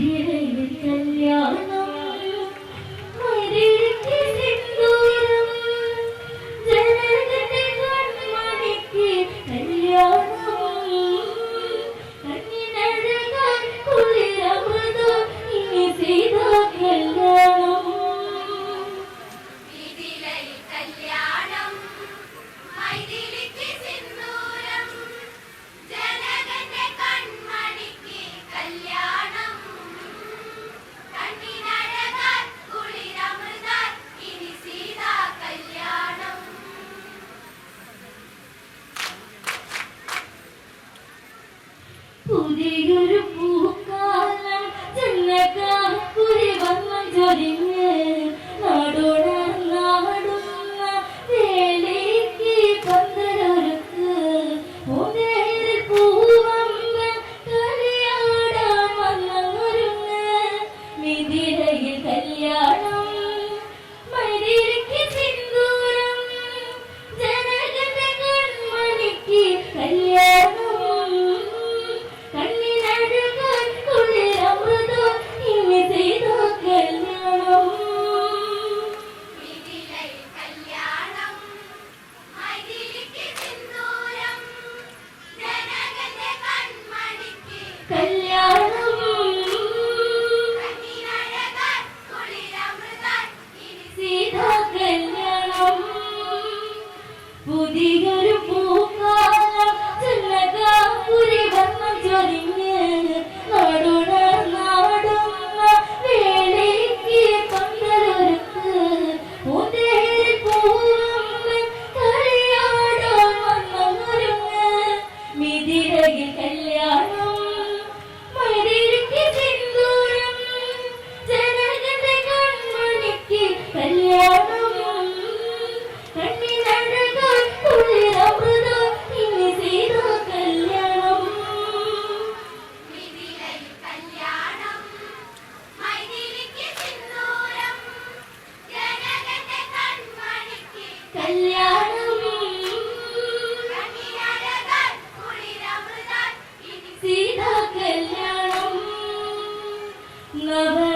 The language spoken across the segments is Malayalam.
മിഥിലയിൽ കല്യാണം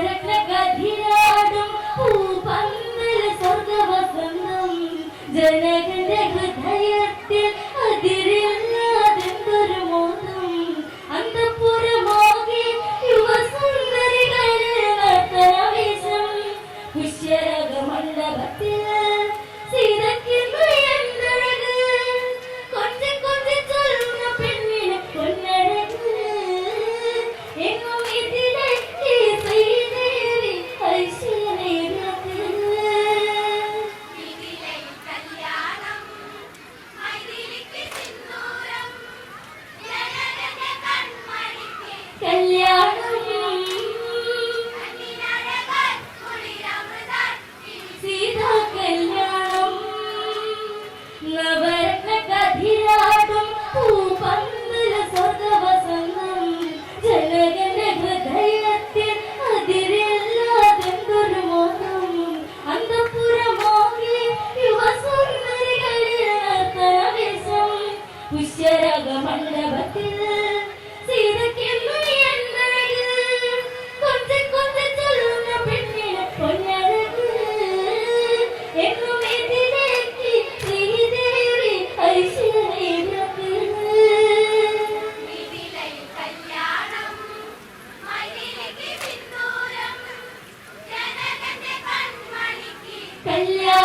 రత్న గధిరాడు 分了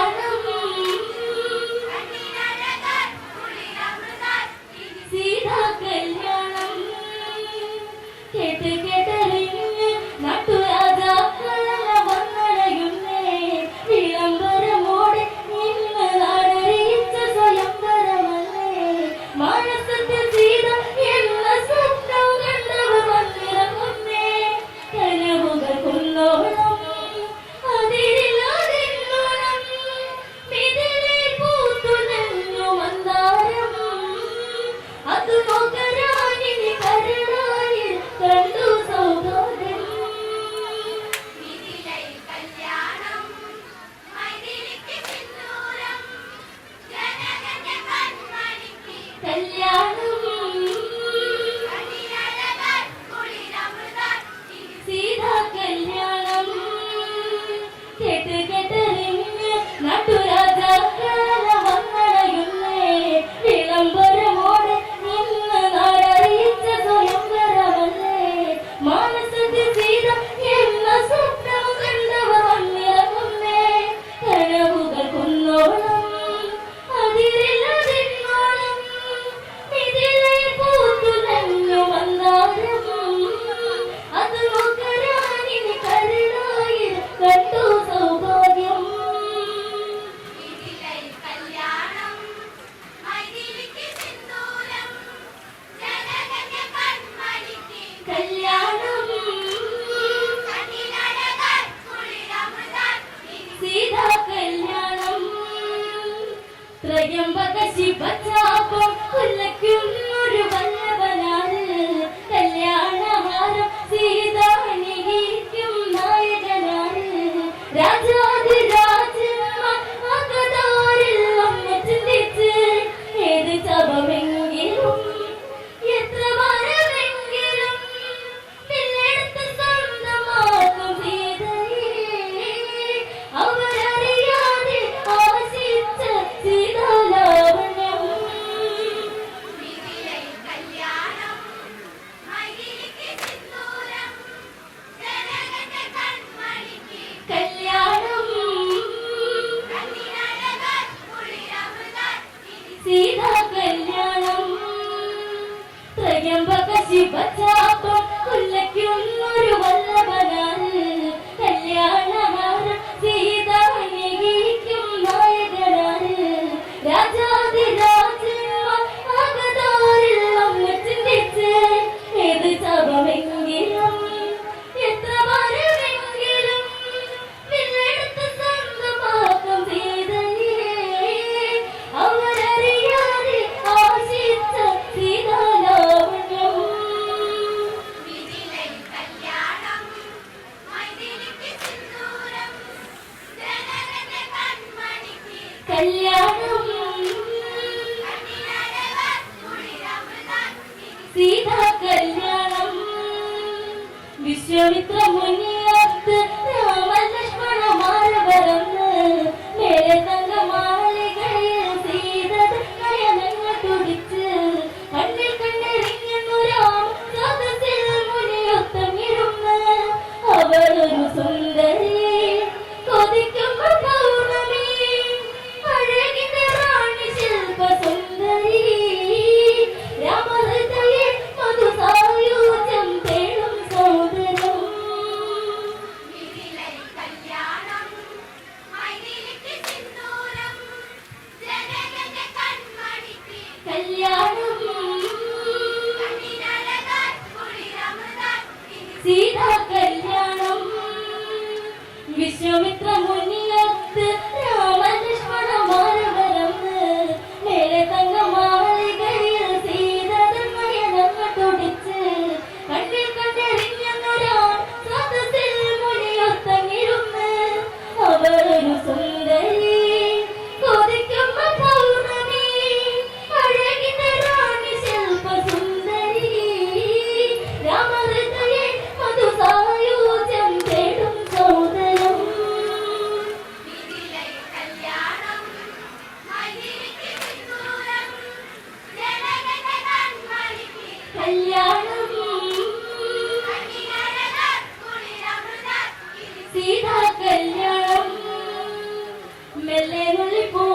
That's it! వెళ్ళే వెళ్ళిపో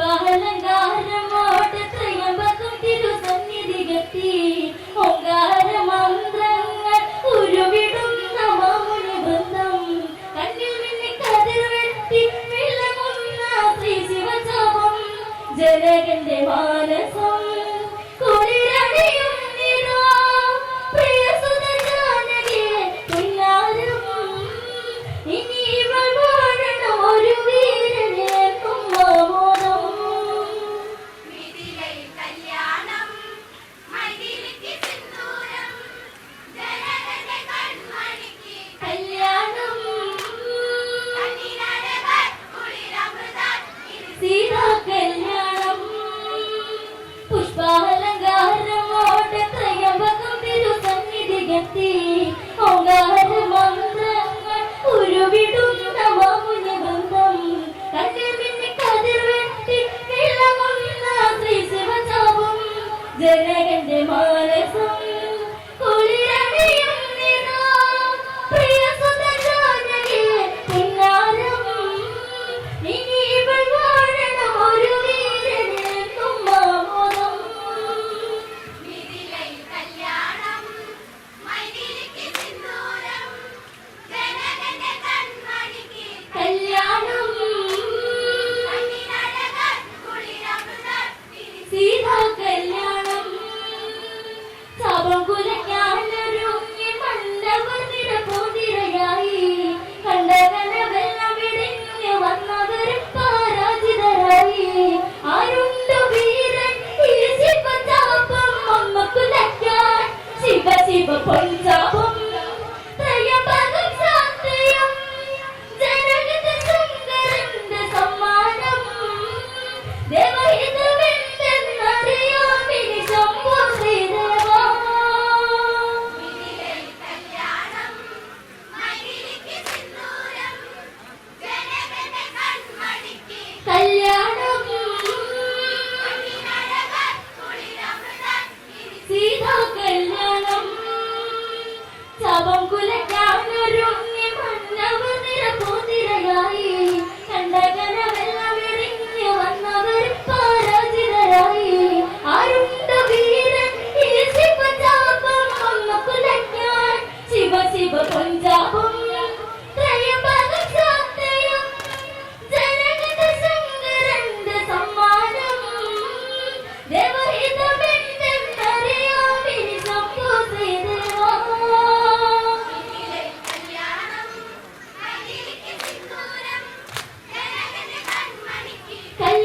പഹലകാരം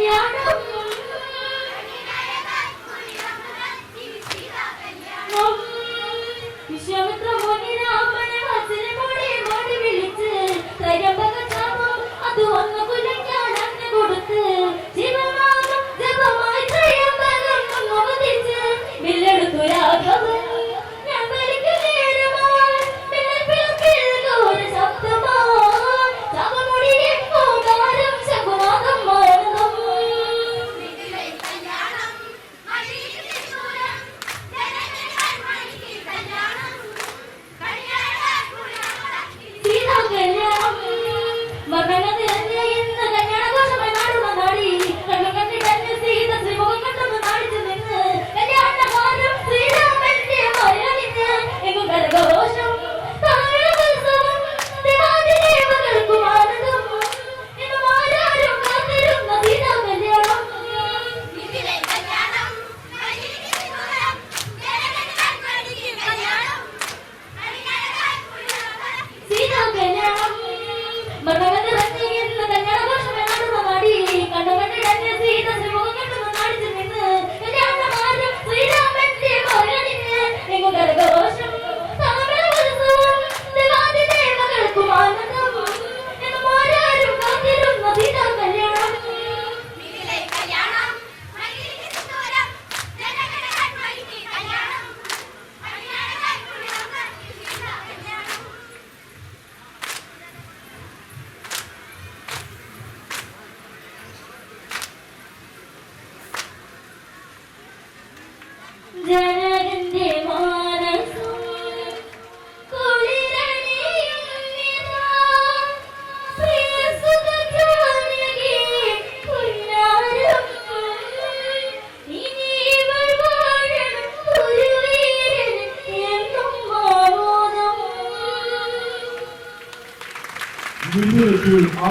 Yeah.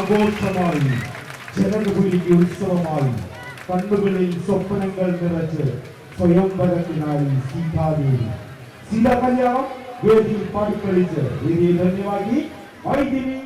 ആഘോഷമായി ജനകുപുരിക്ക് ഉത്സവമായി കണ്ണുകളിൽ സ്വപ്നങ്ങൾ നിറച്ച് സ്വയംവരത്തിനായി സീതാദേവി സീതാ കല്യാണം വേദിയിൽ പാടിക്കളിച്ച്. വേദിയെ ധന്യമാക്കി വൈദ്യുതി